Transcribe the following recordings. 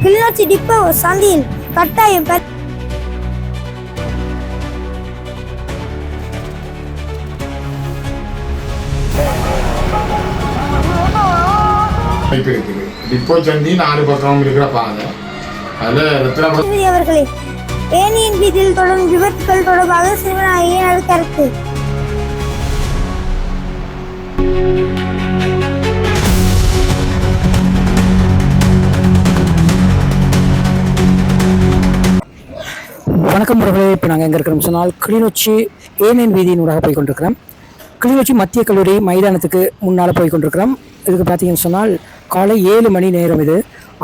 Kilinochchi depot சந்தியில் கட்டாயம் பெ- வாய்ப்பு இருக்குது டிப்போ சந்தி நாலு பக்கம் இருக்கிற பாதை அதில் அவர்களே ஏனியின் வீதியில் தொடரும் விபத்துகள் தொடர்பாக சிறுவனாகிய கருத்து வணக்கம் முறைகளே இப்போ நாங்கள் எங்கே இருக்கிறோம் சொன்னால் கிளிநொச்சி ஏனேன் வீதியினூடாக போய் கொண்டிருக்கிறோம் கிளிநொச்சி மத்திய கல்லூரி மைதானத்துக்கு முன்னால் போய் கொண்டிருக்கிறோம் இதுக்கு பார்த்தீங்கன்னு சொன்னால் காலை ஏழு மணி நேரம் இது.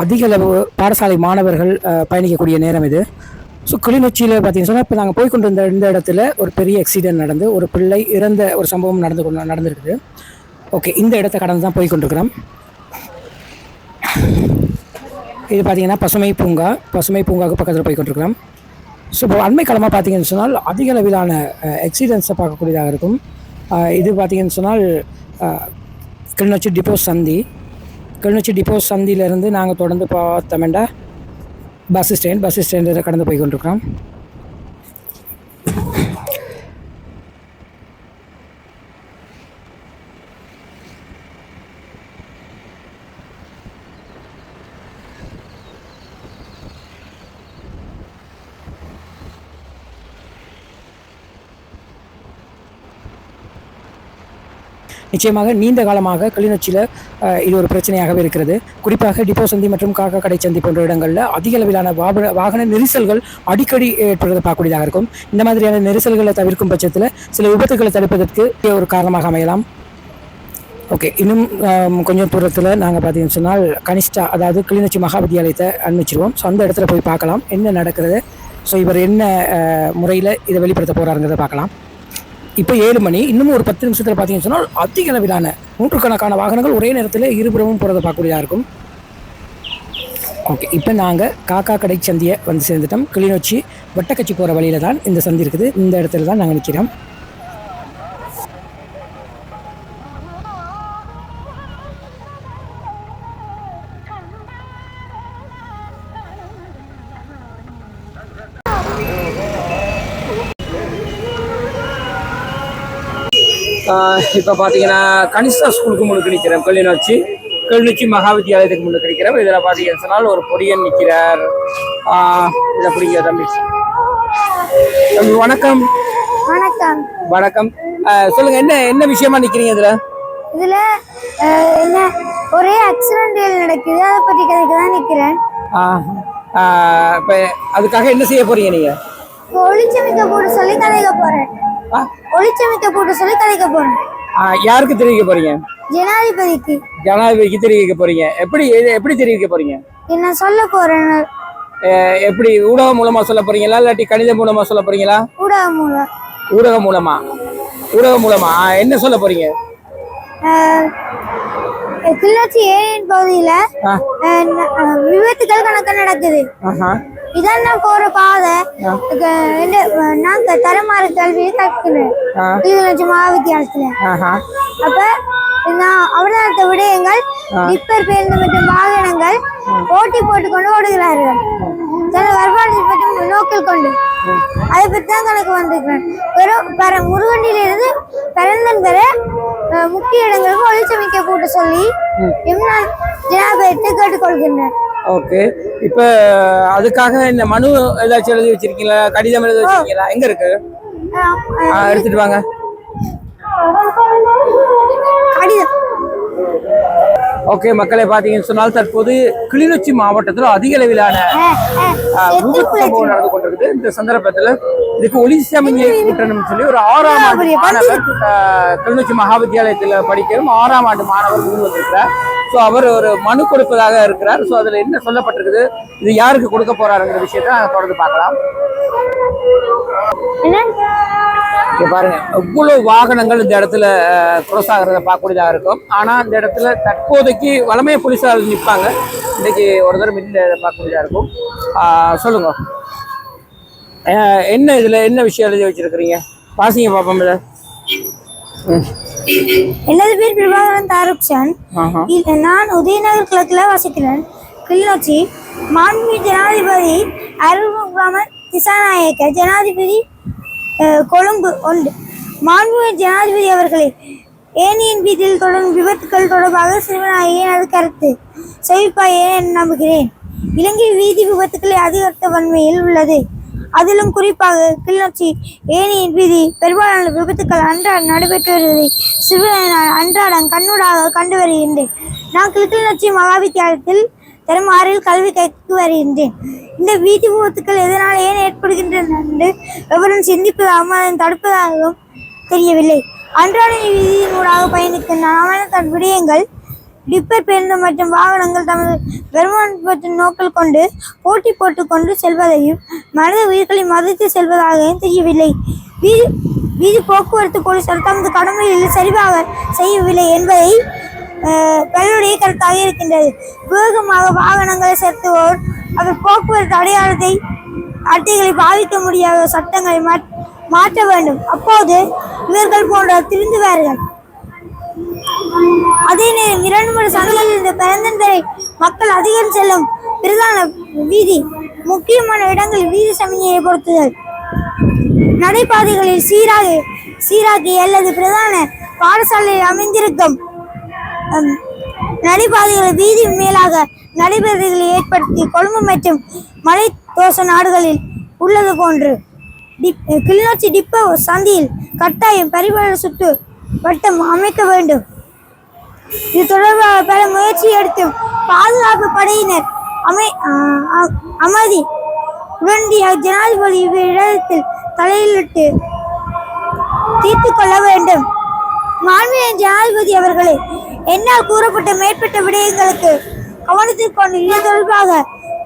அதிக அளவு பாடசாலை மாணவர்கள் பயணிக்கக்கூடிய நேரம் இது. ஸோ கிளிநொச்சியில் பார்த்தீங்கன்னு சொன்னால் இப்போ நாங்கள் போய் கொண்டிருந்த இந்த இடத்துல ஒரு பெரிய ஆக்சிடென்ட் நடந்து ஒரு பிள்ளை இறந்த ஒரு சம்பவம் நடந்து கொண்டு நடந்திருக்குது. ஓகே இந்த இடத்த கடந்து தான் போய் கொண்டிருக்கிறோம் இது பார்த்தீங்கன்னா பசுமை பூங்கா. பசுமை பூங்காவுக்கு பக்கத்தில் போய் கொண்டிருக்கிறோம் ஸோ இப்போ அண்மை காலமாக பார்த்தீங்கன்னு சொன்னால் அதிக அளவிலான எக்ஸிடென்ட்ஸை பார்க்கக்கூடியதாக இருக்கும். இது பார்த்தீங்கன்னு சொன்னால் கிளிநொச்சி டிப்போ சந்தி. கிளிநொச்சி டிப்போ சந்தியிலேருந்து நாங்கள் தொடர்ந்து பார்த்தோம்னா பஸ் ஸ்டாண்ட் பஸ் ஸ்டாண்டில் கடந்து போய் கொண்டிருக்கிறோம். நிச்சயமாக நீண்ட காலமாக கிளிநொச்சியில் இது ஒரு பிரச்சனையாகவே இருக்கிறது. குறிப்பாக டிப்போ சந்தி மற்றும் காக்கா கடை சந்தி போன்ற இடங்களில் அதிக அளவிலான வாகன வாகன நெரிசல்கள் அடிக்கடி ஏற்படுறதை பார்க்கக்கூடியதாக இருக்கும். இந்த மாதிரியான நெரிசல்களை தவிர்க்கும் பட்சத்தில் சில விபத்துகளை தடுப்பதற்கு ஒரு காரணமாக அமையலாம். ஓகே இன்னும் கொஞ்சம் தூரத்தில் நாங்கள் பார்த்தீங்கன்னு சொன்னால் கனிஷ்டா அதாவது கிளிநொச்சி மகாவித்தியாலயத்தை அனுப்பிச்சிருவோம். ஸோ அந்த இடத்துல போய் பார்க்கலாம் என்ன நடக்கிறது. ஸோ இவர் என்ன முறையில் இதை வெளிப்படுத்த போகிறாருங்கிறத பார்க்கலாம். இப்போ ஏழு மணி இன்னும் ஒரு பத்து நிமிஷத்தில் பார்த்தீங்கன்னு சொன்னால் அதிக அளவிலான நூற்றுக்கணக்கான வாகனங்கள் ஒரே நேரத்தில் இருபுறமும் போகிறத பார்க்கக்கூடியதாக இருக்கும். ஓகே இப்போ நாங்கள் காக்கா கடை சந்தியை வந்து சேர்ந்துட்டோம். கிளிநொச்சி வட்டக்கச்சி போகிற வழியில் தான் இந்த சந்தி இருக்குது. இந்த இடத்துல தான் நாங்கள் நிற்கிறோம் இப்போ பார்த்தீங்கன்னா கனிஷ்டா ஸ்கூலுக்கு முன்னுக்கு நிற்கிறேன். கிளிநொச்சி கிளிநொச்சி மகாவித்தியாலயத்துக்கு முன்னுக்கு நிற்கிறேன். இதில் பார்த்தீங்கன்னு சொன்னால் ஒரு பொடியன் நிற்கிறார். இதை பிடிங்க தம்பி. தம்பி வணக்கம். வணக்கம். வணக்கம். சொல்லுங்க என்ன என்ன விஷயமா நிற்கிறீங்க இதில்? இதுல என்ன ஒரே ஆக்சிடென்ட் நடக்குது. அதை பற்றி கதைக்கு தான் நிக்கிறேன். இப்போ அதுக்காக என்ன செய்ய போறீங்க நீங்கள் இப்போ ஒளிச்சமிக்க போட்டு சொல்லி கதைக்க போறேன். ஒளிச்சமிக்க போட்டு சொல்லி கதைக்க போறேன். யாருக்கு தெரிவிக்க போறீங்க? ஜனாதிபதிக்கு. ஜனாதிபதிக்கு தெரிவிக்க போறீங்க. எப்படி எப்படி தெரிவிக்க போறீங்க? என்ன சொல்ல போறேன் எப்படி ஊடகம் மூலமா சொல்ல போறீங்களா? இல்லாட்டி கணிதம் மூலமா சொல்ல போறீங்களா? ஊடகம் மூலம். ஊடகம் மூலமா? ஊடகம் மூலமா? என்ன சொல்ல போறீங்க? அஹ், கிளிநொச்சி ஏரியின் பகுதியில விபத்துகள் கணக்கு நடக்குது. இதான் நான் போற பாதை. நாங்க தரமாறு கல்வி கற்கிறேன். கிளிநொச்சி மகாவித்தியாலயத்துல அப்ப நான் அவதாரத்தை விடயங்கள் டிப்பர் பேருந்து மற்றும் வாகனங்கள் போட்டி போட்டுக்கொண்டு ஓடுகிறார்கள். தனது வருமானத்தை பற்றி நோக்கில் கொண்டு. அதை பற்றி தான் கணக்கு வந்திருக்கிறேன் வெறும் பர முருகண்டிலிருந்து பரந்தன் வரை முக்கிய இடங்களுக்கு ஒளிச்சமிக்க கூட்ட சொல்லி நான் ஜனாபயத்தை கேட்டுக்கொள்கின்றேன் ஓகே. இப்போ அதுக்காக இந்த மனு ஏதாச்சும் எழுதி வச்சிருக்கீங்களா? கடிதம் எழுதி வச்சிருக்கீங்களா? எங்க இருக்கு? எடுத்துட்டு வாங்க. கடிதம். ஓகே மக்களை பார்த்தீங்கன்னு சொன்னால் தற்போது கிளிநொச்சி மாவட்டத்தில் அதிக அளவிலான விபத்து. சம்பவம் நடந்து கொண்டிருக்குது. இந்த சந்தர்ப்பத்தில் இதுக்கு ஒளி சமிஞ்சை கூட்டணும் சொல்லி ஒரு ஆறாம் ஆண்டு மாணவர் கிளிநொச்சி மகாவித்தியாலயத்தில் படிக்கிறோம் ஆறாம் ஆண்டு மாணவர் முன் வந்திருக்கிறார். ஸோ அவர் ஒரு மனு கொடுப்பதாக இருக்கிறார். ஸோ அதில் என்ன சொல்லப்பட்டிருக்குது? இது யாருக்கு கொடுக்க போறாருங்கிற விஷயத்தை தொடர்ந்து பார்க்கலாம். இங்க பாருங்க. எவ்வளவு வாகனங்கள் இந்த இடத்துல cross ஆகிறத பார்க்கக்கூடியதாக இருக்கும். ஆனா இந்த இடத்துல தற்போதைக்கு வளமைய போலீஸார் நிற்பாங்க இன்னைக்கு ஒரு தடவை மில்ல பார்க்கக்கூடியதாக இருக்கும். சொல்லுங்க. என்ன இதுல என்ன விஷயம் எழுதி வச்சிருக்கிறீங்க? வாசிங்க பாப்போம் இதை. ம். எனது பேர் பிரபாகரன் தாருக்ஷன் நான் உதயநகர் கிழக்குல வசிக்கிறேன் கிளிநொச்சி மாண்புமிகு ஜனாதிபதி அருள்முகமது திசாநாயக்க ஜனாதிபதி கொழும்பு ஒன்று. மாண்புமிகு ஜனாதிபதி அவர்களே ஏனியின் வீட்டில் தொடரும் விபத்துக்கள் தொடர்பாக சிறுவனாகிய எனது கருத்து. செவிப்பாயே நம்புகிறேன். இலங்கை வீதி விபத்துக்களை அதிகரித்த வன்மையில் உள்ளது. அதிலும் குறிப்பாக கிளிநொச்சி ஏனியின் வீதி பெரும்பாலான விபத்துக்கள் அன்றாடம் நடைபெற்று வருவதை சிறுவன் அன்றாடம் கண்ணூடாக கண்டு வருகின்றேன். நான் கிளிநொச்சி மகாவித்தியாலயத்தில் தருமாறில் கல்வி கற்று வருகின்றேன். இந்த வீதி விபத்துக்கள் எதனால் ஏன் ஏற்படுகின்றன என்று எவரும் சிந்திப்பதாகவும் தடுப்பதாகவும் தெரியவில்லை. அன்றாட வீதியினூடாக பயணிக்கும் நாமான விடயங்கள் டிப்பர் பேருந்து மற்றும் வாகனங்கள் தமது வருமானத்தின் நோக்கல் கொண்டு போட்டி போட்டுக்கொண்டு செல்வதையும் மனித உயிர்களை மதித்து செல்வதாகவும் தெரியவில்லை. வீதி வீதி போக்குவரத்து போலீசார் தமது கடமையில் சரிவாக செய்யவில்லை என்பதை அஹ், கருத்தாக இருக்கின்றது. வேகமாக வாகனங்களை செலுத்துவோர் அவர் போக்குவரத்து அடையாளத்தை அட்டைகளை பாதிக்க முடியாத சட்டங்களை மாற்ற மாற்ற வேண்டும். அப்போது இவர்கள் போன்ற திருந்துவார்கள். அதே நேரம் இரண்டு மூன்று சந்தைகளில் இந்த பெருந்தன்கரை மக்கள் அதிகம் செல்லும் பிரதான வீதி முக்கியமான இடங்களில் வீதி சமையை பொறுத்துதல் நடைபாதைகளில் சீராக சீராக்கி அல்லது பிரதான பாடசாலையில் அமைந்திருக்கும் நடைபாதைகள் நடைபாதைகளை வீதி மேலாக நடைபாதைகளை ஏற்படுத்தி கொழும்பு மற்றும் மலை தோச நாடுகளில் உள்ளது போன்று டிப் கிளிநொச்சி டிப்போ சந்தியில் கட்டாயம் பரிபாலன சுற்று வட்டம் அமைக்க வேண்டும். இது தொடர்பாக பல முயற்சி எடுத்தும் பாதுகாப்பு படையினர் அமை அமைதி உடனடியாக ஜனாதிபதி இவ்விடத்தில் தலையிலிட்டு தீர்த்து கொள்ள வேண்டும். மாநில ஜனாதிபதி அவர்களே என்னால் கூறப்பட்ட மேற்பட்ட விடயங்களுக்கு கவனத்தில் கொண்டு இது தொடர்பாக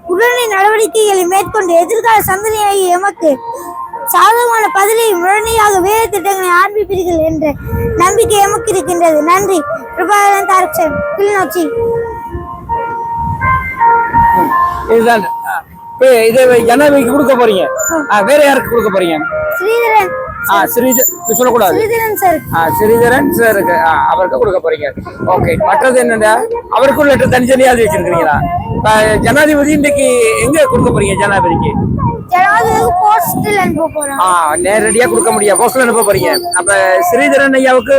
உடனடி நடவடிக்கைகளை மேற்கொண்டு எதிர்கால சந்ததியாகிய எமக்கு சாதகமான பதிலை உடனடியாக வேலை திட்டங்களை ஆரம்பிப்பீர்கள் என்ற நம்பிக்கை எமக்கு இருக்கின்றது. நன்றி. பிரபாகரன் தாரக்ஷன் கிளிநொச்சி. இதுதான். இதை ஜனாதிபதிக்கு கொடுக்க போறீங்க. வேற யாருக்கு கொடுக்க போறீங்க? ஸ்ரீதரன். சொல்லக்கூடாது. ஸ்ரீதரன் சார். ஆ ஸ்ரீதரன் சாருக்கு அவருக்கு கொடுக்க போறீங்க. ஓகே மற்றது என்னடா அவருக்கும் லெட்டர் தனித்தனியா வச்சிருக்கீங்களா ஜனாதிபதி இன்னைக்கு எங்க கொடுக்க போறீங்க ஜனாதிபதிக்கு? நேரடியா கொடுக்க முடியாது போஸ்ட்ல அனுப்ப போறீங்க. அப்ப ஸ்ரீதரன் ஐயாவுக்கு?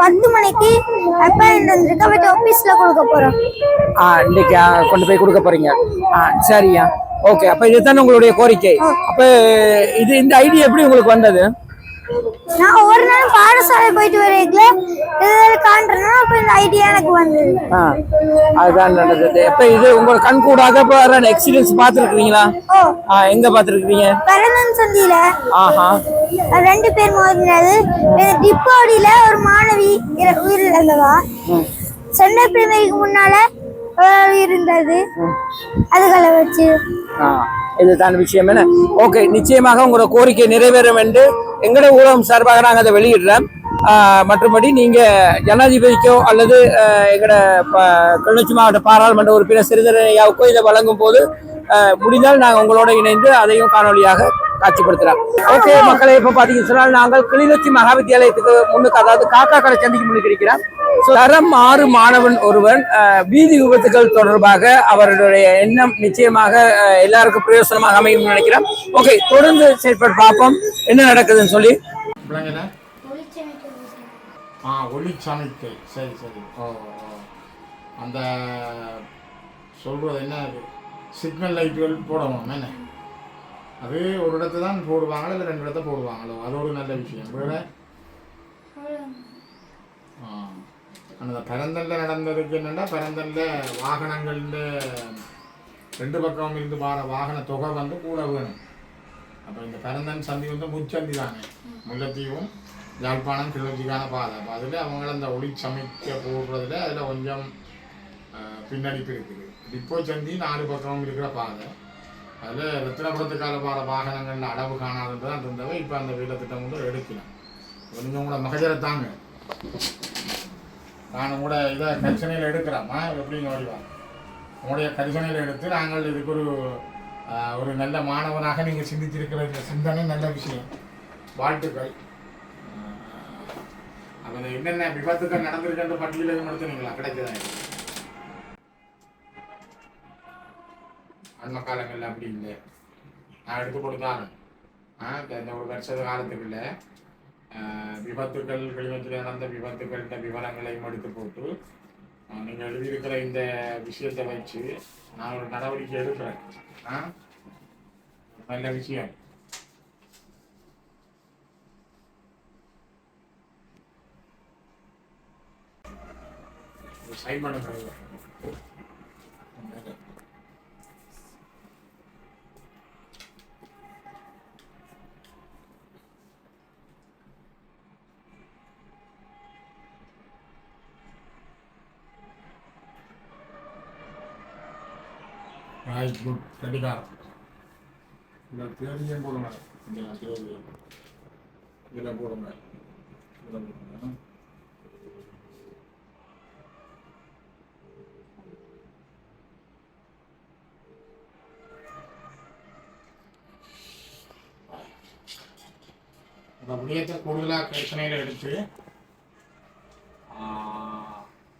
பத்து மணிக்கு அப்பாயின்மெண்ட் ஆஃபீஸ்ல கொடுக்க போறோம். ஆ இன்னைக்கு கொண்டு போய் கொடுக்க போறீங்க. சரியா. ஓகே அப்ப இதுதான் உங்களுடைய கோரிக்கை? அப்ப இது இந்த ஐடியா எப்படி உங்களுக்கு வந்தது? நான் ஒவ்வொரு நாளும் பாடசாலை போயிட்டு வரீங்களே இது காண்றேன்னா அப்ப இந்த ஐடியா எனக்கு வந்தது. ஆ அதுதான் நடந்தது அப்ப இது உங்க கண் கூடாக எக்ஸ்பீரியன்ஸ் பார்த்துருக்கீங்களா ஓ. ஆ எங்க பார்த்துருக்கீங்க பரதன் சந்தியில. ஆஹா. ரெண்டு பேர் மோதினது. டிப்போடியில ஒரு மாணவி உயிரிழந்தவா. சென்னை பிரிமைக்கு முன்னால ஒரு இருந்தது? அதுகளை வச்சு. இதுதான் விஷயம் என்ன? ஓகே நிச்சயமாக உங்களோட கோரிக்கை நிறைவேறும் என்று எங்களோட ஊடகம் சார்பாக நாங்கள் அதை வெளியிடுறோம். மற்றபடி நீங்கள் ஜனாதிபதிக்கோ அல்லது எங்களோட ப- கிளிநொச்சி மாவட்ட பாராளுமன்ற உறுப்பினர் சிறிதரையாவுக்கோ இதை வழங்கும் போது முடிந்தால் நாங்கள் உங்களோட இணைந்து அதையும் காணொலியாக காட்சிப்படுத்துறாங்க ஓகே மக்களை இப்போ பார்த்தீங்கன்னு சொன்னால் நாங்கள் கிளிநொச்சி மகாவித்தியாலயத்துக்கு முன்னுக்கு அதாவது காக்கா கடை சந்திக்கு முன்னுக்கு இருக்கிறோம் தரம் ஆறு மாணவன் ஒருவன் வீதி விபத்துகள் தொடர்பாக அவருடைய எண்ணம் நிச்சயமாக எல்லாருக்கும் பிரயோசனமாக அமையும் நினைக்கிறேன் ஓகே தொடர்ந்து செயற்பட பார்ப்போம். என்ன நடக்குதுன்னு சொல்லி. ஆ ஒளி சரி சரி. ஓ அந்த சொல்கிறது என்ன சிக்னல் லைட்டுகள் போடணும் என்ன? அது ஒரு இடத்த தான் போடுவாங்களோ இல்லை ரெண்டு இடத்த போடுவாங்களோ? அது ஒரு நல்ல விஷயம். வேற? ஆ. அந்த பரந்தல்ல நடந்ததுக்கு என்னென்னா பரந்தல்ல வாகனங்கள்ல ரெண்டு பக்கம் இருந்து வர வாகன தொகை வந்து கூட வேணும். அப்போ இந்த பரந்தன் சந்தி வந்து முச்சந்தி தானே. முல்லைத்தீவும் யாழ்ப்பாணம் கிளர்ச்சிக்கான பாதை. அப்போ அதில் அவங்கள அந்த ஒளி சமைக்க போடுறதுல அதில் கொஞ்சம் பின்னடிப்பு இருக்குது. இப்போ சந்தி நாலு பக்கம் இருக்கிற பாதை. அதில் ரத்தினபுரத்துக்கால பாத வாகனங்களில் அளவு காணாதுன்றது அந்த இருந்தவை இப்போ அந்த வீட திட்டம் வந்து எடுக்கலாம் கொஞ்சம் கூட மகஜரை தாங்க. நான் கூட இதை கரிசனையில் எடுக்கிறோமா எப்படிங்க வடிவா உங்களுடைய கரிசனையில் எடுத்து நாங்கள் இதுக்கு ஒரு ஒரு நல்ல மாணவனாக நீங்கள் சிந்திச்சிருக்கிற இந்த சிந்தனை நல்ல விஷயம். வாழ்த்துக்கள். அப்போ என்னென்ன விபத்துக்கள் நடந்திருக்கின்ற பட்டியல் எதுவும் நடத்துனீங்களா கிடைச்சதா அண்மை காலங்களில் அப்படி இல்லை. நான் எடுத்து கொடுத்தாங்க இந்த ஒரு வருஷ காலத்துக்குள்ள ஆஹ், விபத்துக்கள் கிளிநொச்சியில் நடந்த இந்த விவரங்களையும் எடுத்து போட்டு நீங்கள் எழுதியிருக்கிற இந்த விஷயத்தை வச்சு நான் ஒரு நடவடிக்கை எடுக்கிறேன். ஆ நல்ல விஷயம். சைன் பண்ணுங்க ரைட் குட் கண்டிப்பாக இந்த தேதியும் போடுங்க. இந்த தேதி இதில் போடுங்க. இதில் போடுங்க. இந்த விடயத்தை கூடுதலாக பிரச்சனையில் எடுத்து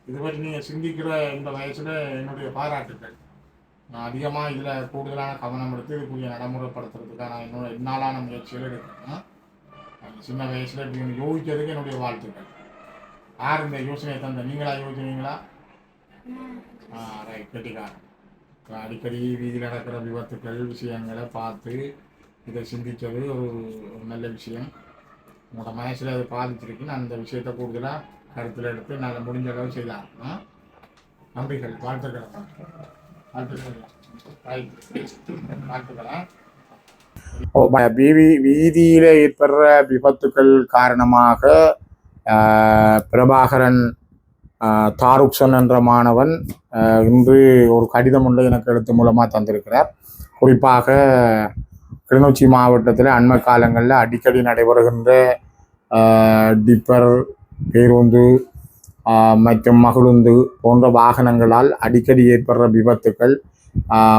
இது பற்றி நீங்கள் சிந்திக்கிற இந்த வயசில் என்னுடைய பாராட்டுக்கள். நான் அதிகமாக இதில் கூடுதலான கவனம் எடுத்து இதுக்குரிய நடைமுறைப்படுத்துறதுக்கான என்னோட என்னாலான முயற்சிகள் எடுக்கிறேன் சின்ன வயசில் இப்படி யோசிக்கிறதுக்கு என்னுடைய வாழ்த்துக்கள். யார் இந்த யோசனையை தந்த? நீங்களா யோசிச்சீங்களா ரைட் கெட்டிக்காரன் அடிக்கடி வீதியில் நடக்கிற விபத்துக்கள் விஷயங்களை பார்த்து இதை சிந்தித்தது ஒரு ஒரு நல்ல விஷயம். உங்களோட மனசில் அது பாதிச்சிருக்கு. நான் இந்த விஷயத்தை கூடுதலாக கருத்தில் எடுத்து நான் முடிஞ்ச அளவு செய்தார் ஆ? நன்றிகள் வாழ்த்துக்கள். வீதி வீதியில் ஏற்படுற விபத்துக்கள் காரணமாக பிரபாகரன் தாருக்சன் என்ற மாணவன் இன்று ஒரு கடிதம் ஒன்றை எனக்கு எழுத்து மூலமாக தந்திருக்கிறார். குறிப்பாக கிளிநொச்சி மாவட்டத்தில் அண்மை காலங்களில் அடிக்கடி நடைபெறுகின்ற டிப்பர் பேருந்து மற்றும் மகிழுந்து போன்ற வாகனங்களால் அடிக்கடி ஏற்படுற விபத்துக்கள்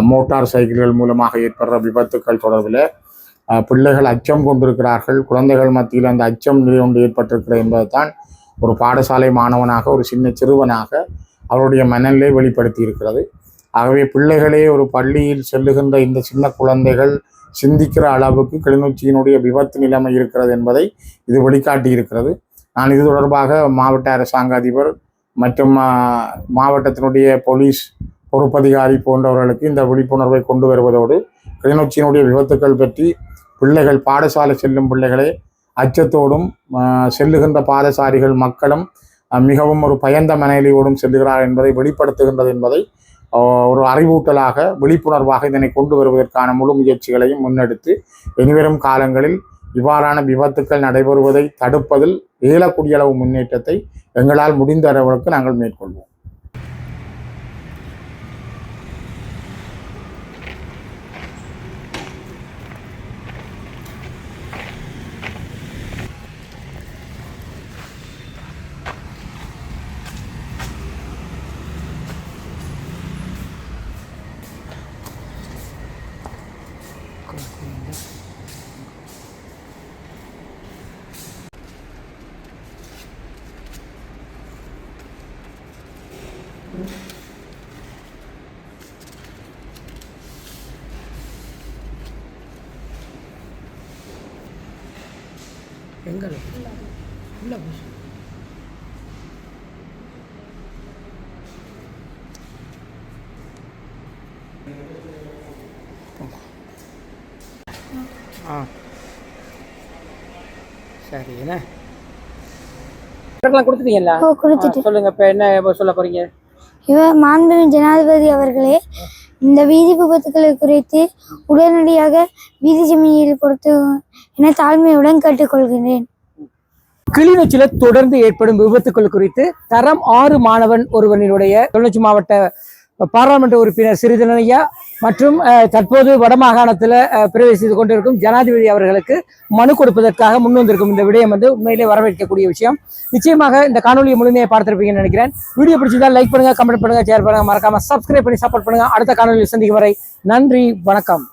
மோட்டார் சைக்கிள்கள் மூலமாக ஏற்படுற விபத்துக்கள் தொடர்பில் பிள்ளைகள் அச்சம் கொண்டிருக்கிறார்கள். குழந்தைகள் மத்தியில் அந்த அச்சம் நிலை ஒன்று ஏற்பட்டிருக்கிறது என்பதுதான் ஒரு பாடசாலை மாணவனாக ஒரு சின்ன சிறுவனாக அவருடைய மனநிலை வெளிப்படுத்தி இருக்கிறது ஆகவே பிள்ளைகளே ஒரு பள்ளியில் செல்லுகின்ற இந்த சின்ன குழந்தைகள் சிந்திக்கிற அளவுக்கு கிளிநொச்சியினுடைய விபத்து நிலைமை இருக்கிறது என்பதை இது வெளிக்காட்டி இருக்கிறது நான் இது தொடர்பாக மாவட்ட அரசாங்க அதிபர் மற்றும் மாவட்டத்தினுடைய போலீஸ் பொறுப்பதிகாரி போன்றவர்களுக்கு இந்த விழிப்புணர்வை கொண்டு வருவதோடு கிளிநொச்சியினுடைய விபத்துக்கள் பற்றி பிள்ளைகள் பாடசாலை செல்லும் பிள்ளைகளை அச்சத்தோடும் செல்லுகின்ற பாதசாரிகள் மக்களும் மிகவும் ஒரு பயந்த மனநிலையோடும் செல்லுகிறார் என்பதை வெளிப்படுத்துகின்றது என்பதை ஒரு அறிவூட்டலாக விழிப்புணர்வாக இதனை கொண்டு வருவதற்கான முழு முயற்சிகளையும் முன்னெடுத்து இனிவரும் காலங்களில் இவ்வாறான விபத்துக்கள் நடைபெறுவதை தடுப்பதில் இயலக்கூடிய அளவு முன்னேற்றத்தை எங்களால் முடிந்த அளவுக்கு நாங்கள் மேற்கொள்வோம். எங்கே உள்ள ஆ. சரி என்ன? கொடுத்துட்டீங்களா சொல்லுங்க இப்போ என்ன சொல்ல போறீங்க? இவர் மாண்புமிகு ஜனாதிபதி அவர்களே இந்த வீதி விபத்துக்களை குறித்து உடனடியாக வீதி ஜமீனில் கொடுத்து என தாழ்மையுடன் கேட்டுக்கொள்கிறேன் கிளிநொச்சியில தொடர்ந்து ஏற்படும் விபத்துக்கள் குறித்து தரம் ஆறு மாணவன் ஒருவனினுடைய கிளிநொச்சி மாவட்ட பாராளுமன்ற உறுப்பினர் சிறிதனையா மற்றும் தற்போது வடமாகாணத்தில் பிரவேசித்து கொண்டிருக்கும் ஜனாதிபதி அவர்களுக்கு மனு கொடுப்பதற்காக முன் வந்திருக்கும் இந்த விடயம் வந்து உண்மையிலே வரவேற்கக்கூடிய விஷயம். நிச்சயமாக இந்த காணொலியை முழுமையை பார்த்திருப்பீங்கன்னு நினைக்கிறேன். வீடியோ பிடிச்சதா லைக் பண்ணுங்க கமெண்ட் பண்ணுங்க ஷேர் பண்ணுங்க. மறக்காம சப்ஸ்கிரைப் பண்ணி சப்போர்ட் பண்ணுங்க. அடுத்த காணொலியில் சந்திக்கும் வரை நன்றி வணக்கம்.